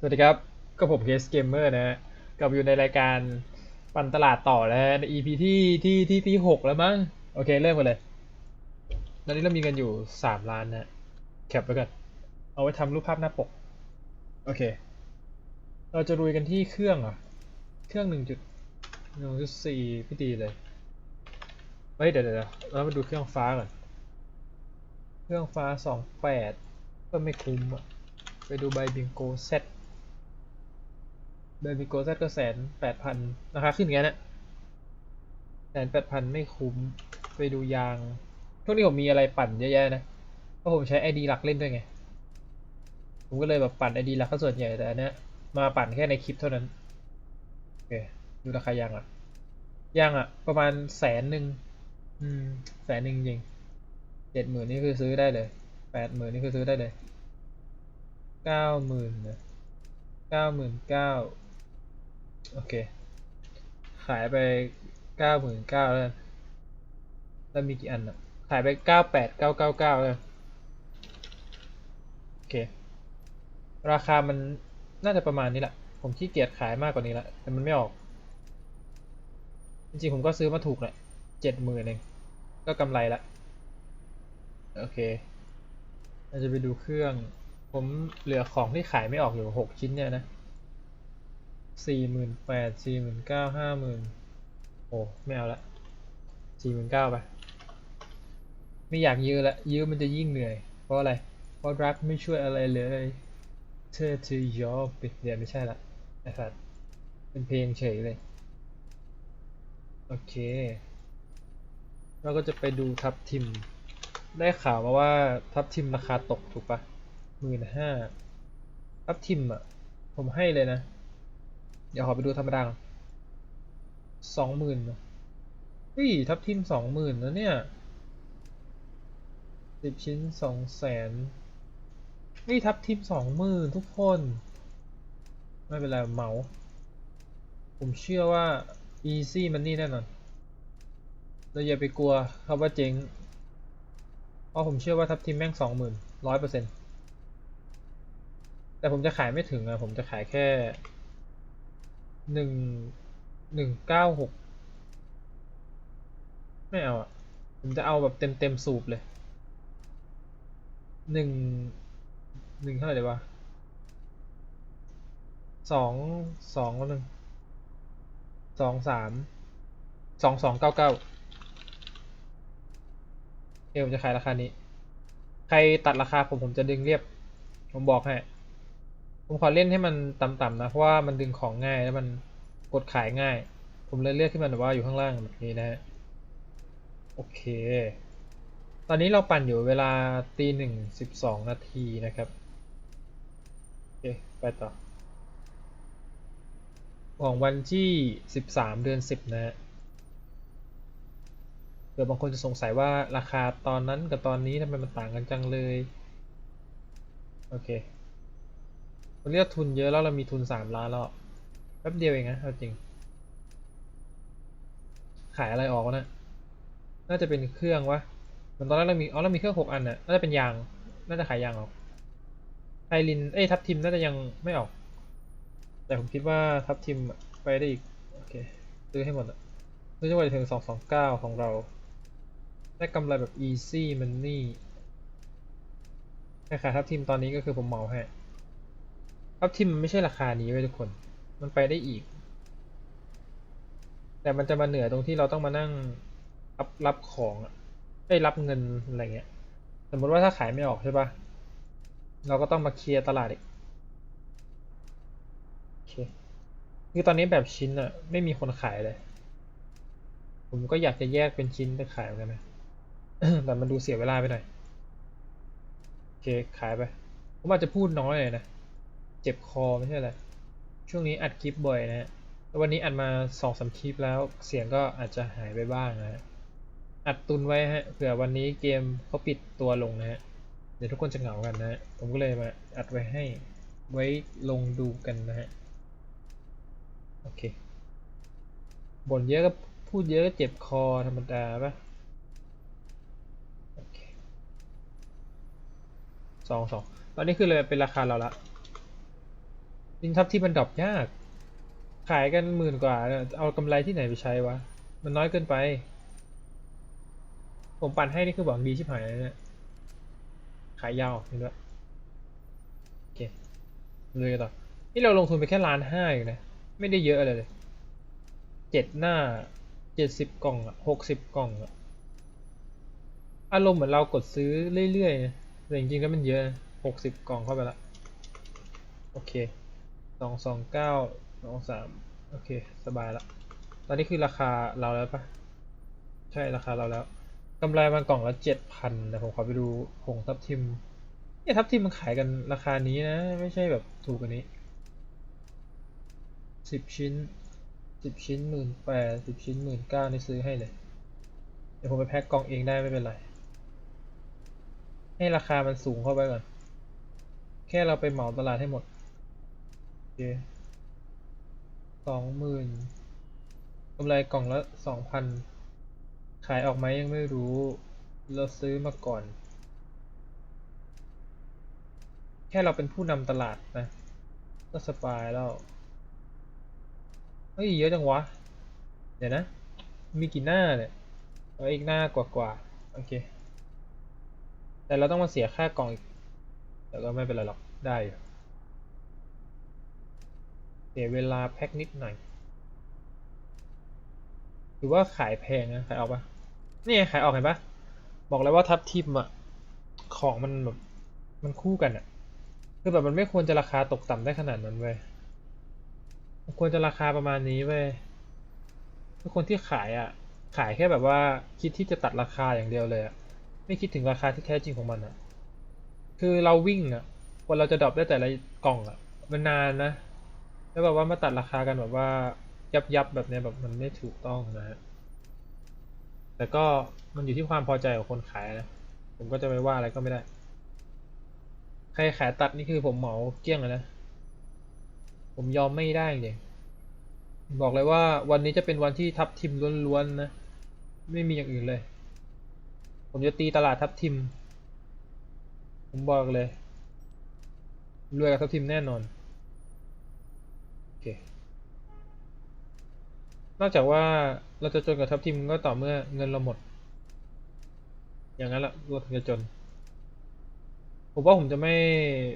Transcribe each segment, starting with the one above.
สวัสดีครับ ก็ผมเคสเกมเมอร์นะฮะกับอยู่ในรายการปันตลาดต่อแล้วใน EP ที่ที่ที่ที่หกแล้วมั้ง โอเค เริ่มกันเลย ตอนนี้เรามีกันอยู่สามล้านนะแคปไว้ก่อน เอาไว้ทำรูปภาพหน้าปก โอเค เราจะรุยกันที่เครื่องอะ เครื่องหนึ่งจุดหนึ่งจุดสี่พี่ดีเลย เฮ้ย เดี๋ยวเดี๋ยวเดี๋ยวเรามาดูเครื่องฟ้าก่อน เครื่องฟ้าสองแปดก็ไม่คุ้มอะ ไปดูใบบิงโกเซต ใบบิงโกเซตก็แสนแปดพันราคาขึ้นอย่างนี้นะแสนแปดพันไม่คุ้ม ไปดูยางช่วงนี้ผมมีอะไรปั่นเยอะแยะนะ เพราะผมใช้ไอดีหลักเล่นด้วยไง ผมก็เลยแบบปั่นไอดีหลักก็ส่วนใหญ่แต่อันเนี้ยมาปั่นแค่ในคลิปเท่านั้น โอเค ดูราคายางอะ ยางอะ ประมาณแสนหนึ่ง อืม แสนหนึ่งจริงเจ็ดหมื่นนี่คือซื้อได้เลย แปดหมื่นนี่คือซื้อได้เลย เก้าหมื่นนะเก้าหมื่นเก้า โอเค ขายไปเก้าหมื่นเก้าแล้วแล้วมีกี่อันอะ ขายไปเก้าแปดเก้าเก้าเก้าเลยโอเค ราคามันน่าจะประมาณนี้แหละ ผมขี้เกียจขายมากกว่านี้ละ แต่มันไม่ออก จริงๆ ผมก็ซื้อมาถูกแหละเจ็ดหมื่นเอง ก็กำไรละ โอเคเราจะไปดูเครื่อง ผมเหลือของที่ขายไม่ออกอยู่หกชิ้นเนี่ยนะ สี่หมื่นแปดสี่หมื่นเก้าห้าหมื่นโอ้ไม่เอาละสี่หมื่นเก้าไป ไม่อยากยื้อละ ยื้อมันจะยิ่งเหนื่อย เพราะอะไร เพราะรักไม่ช่วยอะไรเลยเธอจะยอมไปเดี๋ยวไม่ใช่ละไอ้สัตว์เป็นเพลงเฉยเลย โอเค เราก็จะไปดูทับทิม ได้ข่าวมาว่าทับทิมราคาตกถูกปะหมื่นห้าทับทิมอะ ผมให้เลยนะ เดี๋ยวขอไปดูธรรมดาสองหมื่นเฮ้ยทับทิมสองหมื่นแล้วเนี่ยสิบชิ้นสองแสนเฮ้ยทับทิมสองหมื่นทุกคน ไม่เป็นไรเหมาผมเชื่อว่า easy money แน่นอนเราอย่าไปกลัวคำว่าเจ๊งเพราะผมเชื่อว่าทับทิมแม่งสองหมื่นร้อยเปอร์เซ็นต์แต่ผมจะขายไม่ถึงอะผมจะขายแค่ หนึ่งหนึ่งเก้าหกไม่เอาอะ ผมจะเอาแบบเต็มเต็มสูบเลยหนึ่งหนึ่งเท่าไหร่ดีวะสองสองแล้วหนึ่งสองสามสองสองเก้าเก้าเอผมจะขายราคานี้ ใครตัดราคาผมผมจะดึงเรียบ ผมบอกให้ ผมขอเล่นให้มันต่ำๆนะ เพราะว่ามันดึงของง่ายแล้วมันกดขายง่าย ผมเลยเลือกที่มันแบบว่าอยู่ข้างล่างแบบนี้นะฮะ โอเค ตอนนี้เราปั่นอยู่เวลาตีหนึ่งสิบสองนาทีนะครับ โอเค ไปต่อ ของวันที่สิบสามเดือนสิบนะฮะเดี๋ยวบางคนจะสงสัยว่าราคาตอนนั้นกับตอนนี้ทำไมมันต่างกันจังเลย โอเค เราเรียกทุนเยอะแล้วเรามีทุนสามล้านแล้วแป๊บเดียวเองนะเอาจริง ขายอะไรออกวะนะน่าจะเป็นเครื่องวะเหมือนตอนแรกเรามีอ๋อเรามีเครื่องหกอันน่ะน่าจะเป็นยาง น่าจะขายยางออกไพลินเอ้ยทับทิมน่าจะยังไม่ออก แต่ผมคิดว่าทับทิมไปได้อีกโอเคซื้อให้หมดอะซื้อจนกว่าจะถึงสองสองเก้าของเราได้กำไรแบบ easy money ราคาทับทิมตอนนี้ก็คือผมเหมาให้ ทับทิมมันไม่ใช่ราคานี้ไว้ยทุกคน มันไปได้อีก แต่มันจะมาเหนือตรงที่เราต้องมานั่งรับรับของอะได้รับเงินอะไรเงี้ย สมมติว่าถ้าขายไม่ออกใช่ปะเราก็ต้องมาเคลียร์ตลาดอีกโอเคคือตอนนี้แบบชิ้นอะไม่มีคนขายเลย ผมก็อยากจะแยกเป็นชิ้นไปขายเหมือนกันนะแต่มันดูเสียเวลาไปหน่อยโอเคขายไป ผมอาจจะพูดน้อยเลยนะ เจ็บคอไม่ใช่อะไรช่วงนี้อัดคลิปบ่อยนะฮะแล้ววันนี้อัดมาสองสามคลิปแล้วเสียงก็อาจจะหายไปบ้างนะฮะอัดตุนไว้ฮะเผื่อวันนี้เกมเขาปิดตัวลงนะฮะเดี๋ยวทุกคนจะเหงากันนะฮะผมก็เลยมาอัดไว้ให้ไว้ลงดูกันนะฮะโอเคบ่นเยอะก็พูดเยอะก็เจ็บคอธรรมดาปะสองสองตอนนี้คือเลยเป็นราคาเราละ จริงทับที่มันดรอปยาก ขายกันหมื่นกว่า เอากำไรที่ไหนไปใช้วะ มันน้อยเกินไป ผมปั่นให้นี่คือหวังดีชิบหายเลยเนี่ยขายยาวนี่ด้วยโอเคเลยกันต่อ นี่เราลงทุนไปแค่ล้านห้าเองนะ ไม่ได้เยอะอะไรเลยเจ็ดหน้าเจ็ดสิบกล่องอะหกสิบกล่องอะอารมณ์เหมือนเรากดซื้อเรื่อยๆนะแต่จริงๆแล้วมันเยอะหกสิบกล่องเข้าไปละ โอเค สองสองเก้าสองสามโอเค สบายละตอนนี้คือราคาเราแล้วปะใช่ราคาเราแล้วกำไรมันกล่องละเจ็ดพันแต่ผมขอไปดูผงทับทิมเนี่ยทับทิมมันขายกันราคานี้นะ ไม่ใช่แบบถูกกว่านี้สิบชิ้นสิบชิ้นหมื่นแปดสิบชิ้นหมื่นเก้านี่ซื้อให้เลย เดี๋ยวผมไปแพ็คกล่องเองได้ไม่เป็นไร ให้ราคามันสูงเข้าไปก่อน แค่เราไปเหมาตลาดให้หมด เคสองหมื่นกำไรกล่องละสองพันขายออกไหมยังไม่รู้ เราซื้อมาก่อน แค่เราเป็นผู้นำตลาดนะ ก็สบายแล้ว เฮ้ย เยอะจังวะ เดี๋ยวนะ มีกี่หน้าเนี่ยเอาอีกหน้ากว่าๆโอเค แต่เราต้องมาเสียค่ากล่องอีกแต่ก็ไม่เป็นไรหรอกได้อยู่ สียเวลาแพ็คนิดหน่อยหรือว่าขายแพงนะขายออกปะนี่ขายออกเห็นปะบอกแล้วว่าทับทิมอะของมันแบบมันคู่กันอะคือแบบมันไม่ควรจะราคาตกต่ำได้ขนาดนั้นเว้ยมันควรจะราคาประมาณนี้เว้ยทุกคนที่ขายอะขายแค่แบบว่าคิดที่จะตัดราคาอย่างเดียวเลยอะไม่คิดถึงราคาที่แท้จริงของมันอะคือเราวิ่งอะกว่าเราจะดรอปได้แต่ละกล่องอะมันนานนะ แล้วแบบว่ามาตัดราคากันแบบว่ายับยับแบบเนี้ยแบบมันไม่ถูกต้องนะฮะแต่ก็มันอยู่ที่ความพอใจของคนขายนะผมก็จะไปว่าอะไรก็ไม่ได้ ใครขายตัดนี่คือผมเหมาเกลี้ยงเลยนะ ผมยอมไม่ได้จริงบอกเลยว่าวันนี้จะเป็นวันที่ทับทิมล้วนๆนะ ไม่มีอย่างอื่นเลย ผมจะตีตลาดทับทิม ผมบอกเลยรวยกับทับทิมแน่นอน โอเค นอกจากว่าเราจะจนกับทัพทีมก็ต่อเมื่อเงินเราหมด อย่างนั้นละเราถึงจะจน ผมว่าผมจะไม่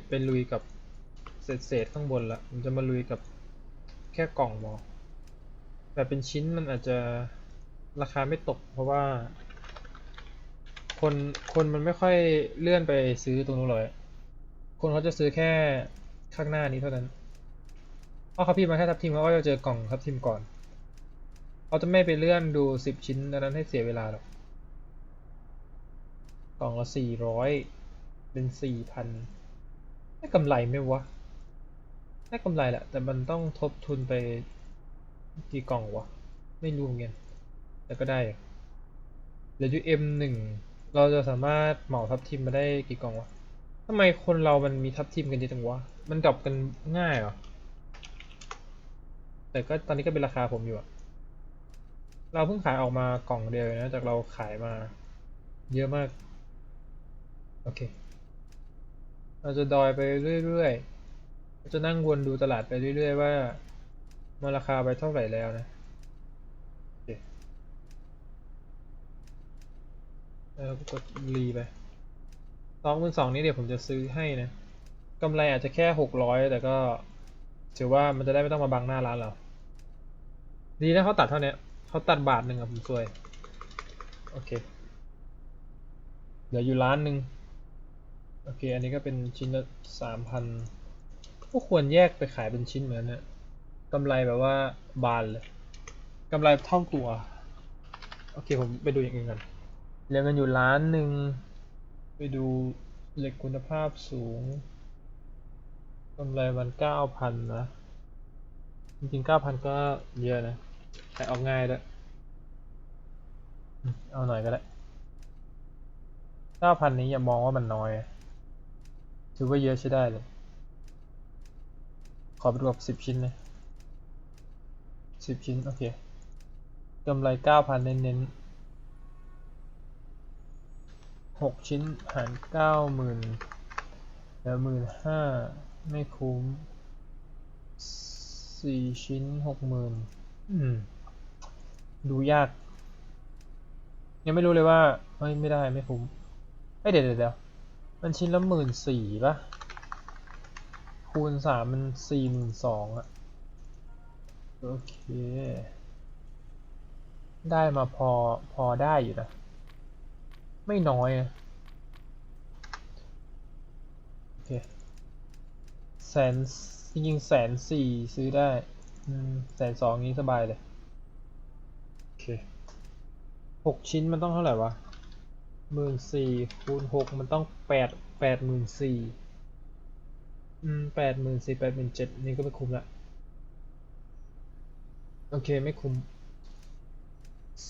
เป็นลุยกับเศษเศษๆข้างบนละผมจะมาลุยกับแค่กล่องมอแบบเป็นชิ้นมันอาจจะราคาไม่ตก เพราะว่า คนคนมันไม่ค่อยเลื่อนไปซื้อตรงนู้นเลยคนเขาจะซื้อแค่ข้างหน้านี้เท่านั้นเพราเขาพิมพ์มาแค่ทับทิมเขาก็จะเจอกล่องทับทิมก่อน เขาจะไม่ไปเลื่อนดูสิบชิ้นอันนั้นให้เสียเวลาหรอกกล่องละสี่ร้อยเป็นสี่พันได้กำไรไหมวะได้กำไรแหละแต่มันต้องทบทุนไปกี่กล่องวะ ไม่รู้เหมือนกันแต่ก็ได้เหลือยู่เอ็มหนึ่งเราจะสามารถเหมาทับทิมมาได้กี่กล่องวะทำไมคนเรามันมีทับทิมกันเยอะจังวะ มันดรอปกันง่ายเหรอ แต่ก็ตอนนี้ก็เป็นราคาผมอยู่อะ เราเพิ่งขายออกมากล่องเดียวนะจากเราขายมา เยอะมาก โอเค เราจะดอยไปเรื่อยๆเราจะนั่งวนดูตลาดไปเรื่อย ๆ ว่ามันราคาไปเท่าไหร่แล้วนะโอเคแล้วก็กดรีไปสองหมื่นสองนี้เดี๋ยวผมจะซื้อให้นะกำไรอาจจะแค่หกร้อยแต่ก็ถือว่ามันจะได้ไม่ต้องมาบังหน้าร้านเรา ดีนะเขาตัดเท่านี้ เขาตัดบาทหนึ่งอะผมซวย โอเค เหลืออยู่ล้านหนึ่งโอเค อันนี้ก็เป็นชิ้นละสามพันก็ควรแยกไปขายเป็นชิ้นเหมือนกันนะกำไรแบบว่าบานเลยกำไรเท่าตัว โอเค ผมไปดูอย่างอื่นกันเหลือเงินอยู่ล้านหนึ่ง ไปดูเหล็กคุณภาพสูงกำไรมันเก้าพันนะ จริงๆเก้าพันก็เยอะนะ ขายออกง่ายด้วยเอาหน่อยก็ได้เก้าพันนี้อย่ามองว่ามันน้อยถือว่าเยอะใช้ได้เลย ขอไปดูกับสิบชิ้นนะสิบชิ้น โอเคกำไรเก้าพันเน้นๆหกชิ้นหารเก้าหมื่นเหลือหมื่นห้าไม่คุ้มสี่ชิ้นหกหมื่น อืม ดูยาก ยังไม่รู้เลยว่าเฮ้ยไม่ได้ไม่คุ้มเอ้ยเดี๋ยวเดี๋ยวเดียวมันชิ้นละหมื่นสี่ปะคูณสามมันสี่หมื่นสองอะโอเค ได้มาพอพอได้อยู่นะ ไม่น้อยนะโอเคแสนจริงๆแสนสี่ซื้อได้ แสนสองนี้สบายเลย โอเคหกชิ้นมันต้องเท่าไหร่วะหมื่นสี่คูณหกมันต้องแปดแปดหมื่นสี่อืมแปดหมื่นสี่แปดหมื่นเจ็ดนี่ก็ไม่คุ้มละโอเคไม่คุ้ม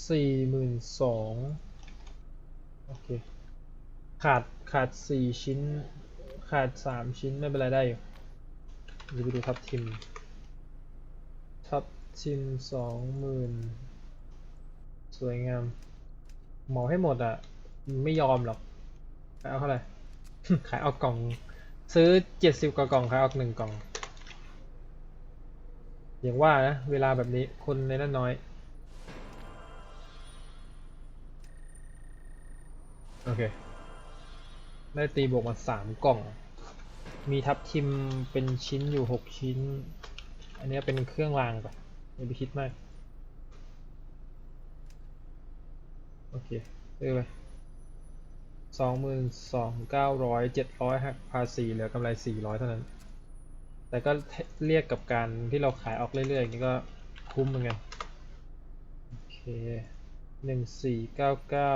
สี่หมื่นสองโอเค ขาดขาดสี่ชิ้น ขาดสามชิ้นไม่เป็นไรได้อยู่เดี๋ยวไปดูทับทิม ทับทิมสองหมื่นสวยงามเหมาให้หมดอะ ไม่ยอมหรอกขายเอาเท่าไหร่ขายเอากล่อง ซื้อเจ็ดสิบกว่ากล่องขายเอาหนึ่งกล่อง อย่างว่านะ เวลาแบบนี้คนในนั้นน้อย โอเค ได้ตีบวกมาสามกล่อง มีทับทิมเป็นชิ้นอยู่หกชิ้น อันนี้เป็นเครื่องรางปะ อย่าไปคิดมาก โอเคซื้อไปสองหมื่นสองเก้าร้อยเจ็ดร้อยหักภาษีเหลือกำไรสี่ร้อยเท่านั้น แต่ก็เรียกกับการที่เราขายออกเรื่อยๆอย่างนี้ก็คุ้มเหมือนกัน โอเคหนึ่งสี่เก้าเก้า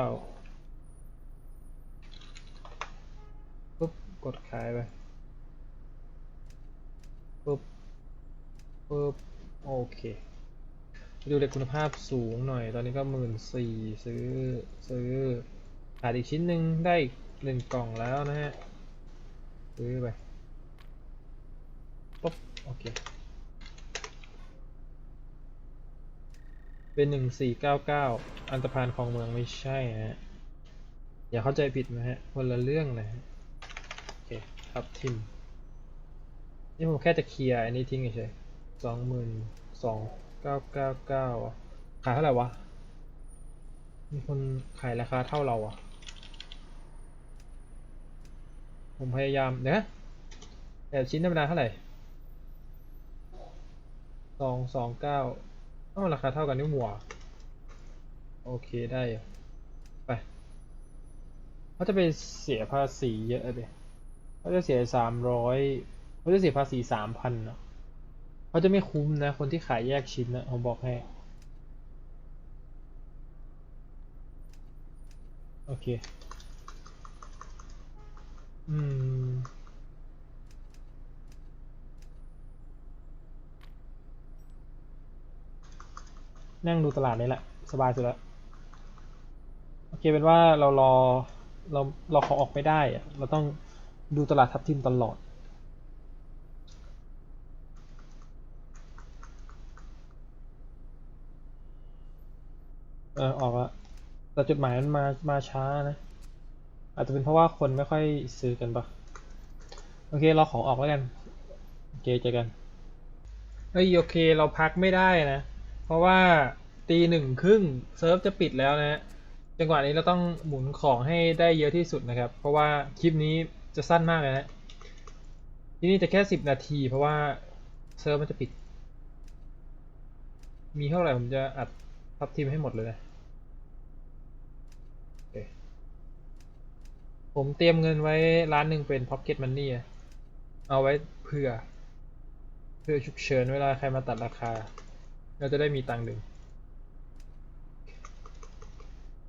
ปุ๊บ กดขายไปปุ๊บปุ๊บ โอเคดูเหล็กคุณภาพสูงหน่อย ตอนนี้ก็หมื่นสี่ซื้อซื้อขาดอีกชิ้นหนึ่งได้อีกหนึ่งกล่องแล้วนะฮะ ซื้อไปปุ๊บโอเค เป็นหนึ่งสี่เก้าเก้าอันตรพานของเมืองไม่ใช่นะฮะ อย่าเข้าใจผิดนะฮะ คนละเรื่องนะฮะ โอเค ครับทิม นี่ผมแค่จะเคลียร์อันนี้ทิ้งเฉย สองหมื่นสองเก้าเก้าเก้าขายเท่าไหร่วะ มีคนขายราคาเท่าเราอะ ผมพยายามเดี๋ยวนะแต่ชิ้นธรรมดาเท่าไหร่สองสองเก้าอ้าวราคาเท่ากันนี่หว่าโอเคได้ ไปเขาจะไปเสียภาษีเยอะเลยเขาจะเสียสามร้อยเขาจะเสียภาษีสามพันเนาะ เขาจะไม่คุ้มนะ คนที่ขายแยกชิ้นนะผมบอกให้ โอเค อืม นั่งดูตลาดนี่แหละ สบายสุดแล้วโอเคเป็นว่าเรารอเราเราขาออกไม่ได้ เราต้องดูตลาดทับทิมตลอด เออออกละแต่จดหมายมันมามาช้านะ อาจจะเป็นเพราะว่าคนไม่ค่อยซื้อกันปะโอเคเราของออกแล้วกันโอเคเจอกันเฮ้ยโอเคเราพักไม่ได้นะ เพราะว่าตีหนึ่งครึ่งเซิร์ฟจะปิดแล้วนะจังหวะนี้เราต้องหมุนของให้ได้เยอะที่สุดนะครับ เพราะว่าคลิปนี้จะสั้นมากเลยนะที่นี่จะแค่สิบนาที เพราะว่าเซิร์ฟมันจะปิด มีเท่าไหร่ผมจะอัดทับทีมให้หมดเลยนะ ผมเตรียมเงินไว้ล้านหนึ่งเป็น Pocket Money อะเอาไว้เผื่อ เพื่อฉุกเฉินเวลาใครมาตัดราคา เราจะได้มีตังค์ดึง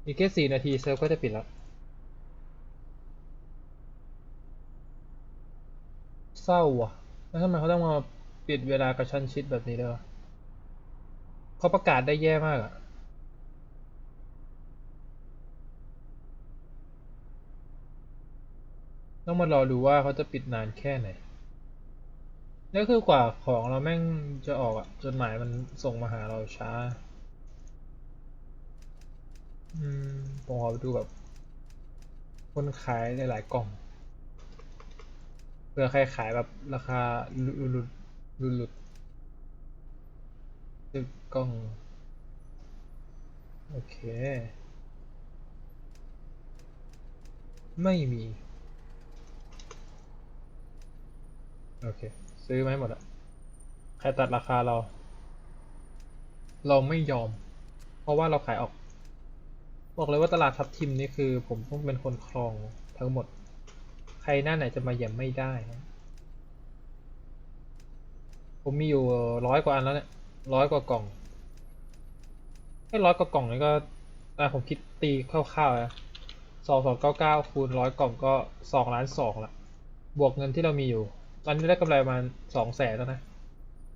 อีกแค่สี่นาทีเซิร์ฟก็จะปิดแล้ว เศร้าว่ะ แล้วทำไมเขาต้องมาปิดเวลากระชั้นชิดแบบนี้ด้วยเขาประกาศได้แย่มากอะ ต้องมารอดูว่าเขาจะปิดนานแค่ไหนนี่คือกว่าของเราแม่งจะออกอะจดหมายมันส่งมาหาเราช้า อืมผมขอไปดูแบบ คนขายหลายๆกล่องเผื่อใครขายแบบราคาหลุดหลุดหลุดหลุดกกล้อง โอเค ไม่มี โอเค ซื้อมาให้หมดอะใครตัดราคาเรา เราไม่ยอม เพราะว่าเราขายออก บอกเลยว่าตลาดทับทิมนี่คือ ผมต้องเป็นคนครองทั้งหมด ใครหน้าไหนจะมาแย่มไม่ได้นะผมมีอยู่ร้อยกว่าอันแล้วเนี่ยร้อยกว่ากล่องไอ้ร้อยกว่ากล่องนี่ก็อะผมคิดตีคร่าวๆนะสองสองเก้าเก้าคูณร้อยกล่องก็สองล้านสองละ บวกเงินที่เรามีอยู่ ตอนนี้ได้กำไรประมาณสองแสนแล้วนะ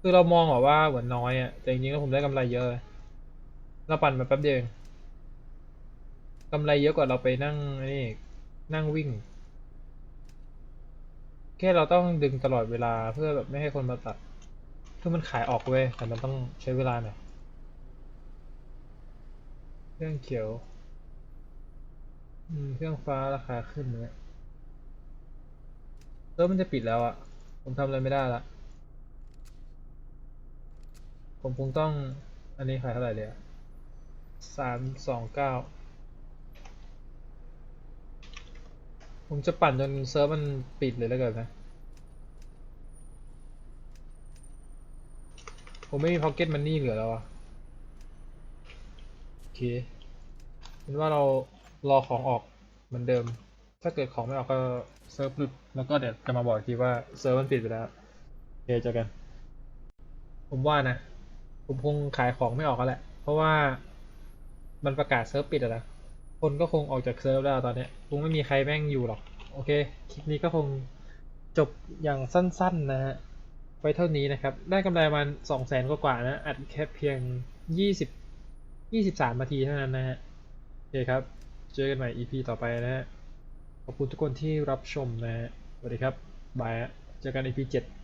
คือเรามองแบบว่าเหมือนน้อยอะ แต่จริงๆแล้วผมได้กำไรเยอะเลยเราปั่นมาแป๊บเดียวกำไรเยอะกว่าเราไปนั่งนี่นั่งวิ่ง แค่เราต้องดึงตลอดเวลาเพื่อแบบไม่ให้คนมาตัด คือมันขายออกเว้ย แต่มันต้องใช้เวลาหน่อย เครื่องเขียวอืมเครื่องฟ้าราคาขึ้นเนี่ยเออมันจะปิดแล้วอะ ผมทำอะไรไม่ได้ละ ผมคงต้อง อันนี้ขายเท่าไหร่เลยอะสามสองเก้า ผมจะปั่นจนเซิร์ฟมันปิดเลยแล้วกันนะ ผมไม่มีพ็อกเก็ตมันนี่เหลือแล้วอะโอเคเป็นว่าเรารอของออกเหมือนเดิม ถ้าเกิดของไม่ออกก็เซิร์ฟหลุดแล้วก็เดี๋ยวจะมาบอกอีกทีว่าเซิร์ฟมันปิดไปแล้วโอเคเจอกัน ผมว่านะ ผมคงขายของไม่ออกแล้วแหละ เพราะว่ามันประกาศเซิร์ฟปิดอะนะคนก็คงออกจากเซิร์ฟแล้วตอนเนี้ยคงไม่มีใครแม่งอยู่หรอก โอเค คลิปนี้ก็คงจบอย่างสั้นๆนะฮะไว้เท่านี้นะครับ ได้กำไรประมาณสองแสนกว่าๆนะ อัดแค่เพียงยี่สิบยี่สิบสามนาทีเท่านั้นนะฮะ โอเคครับ เจอกันใหม่ EP ต่อไปนะฮะ ขอบคุณทุกคนที่รับชมนะสวัสดีครับบายเจอกัน EP 7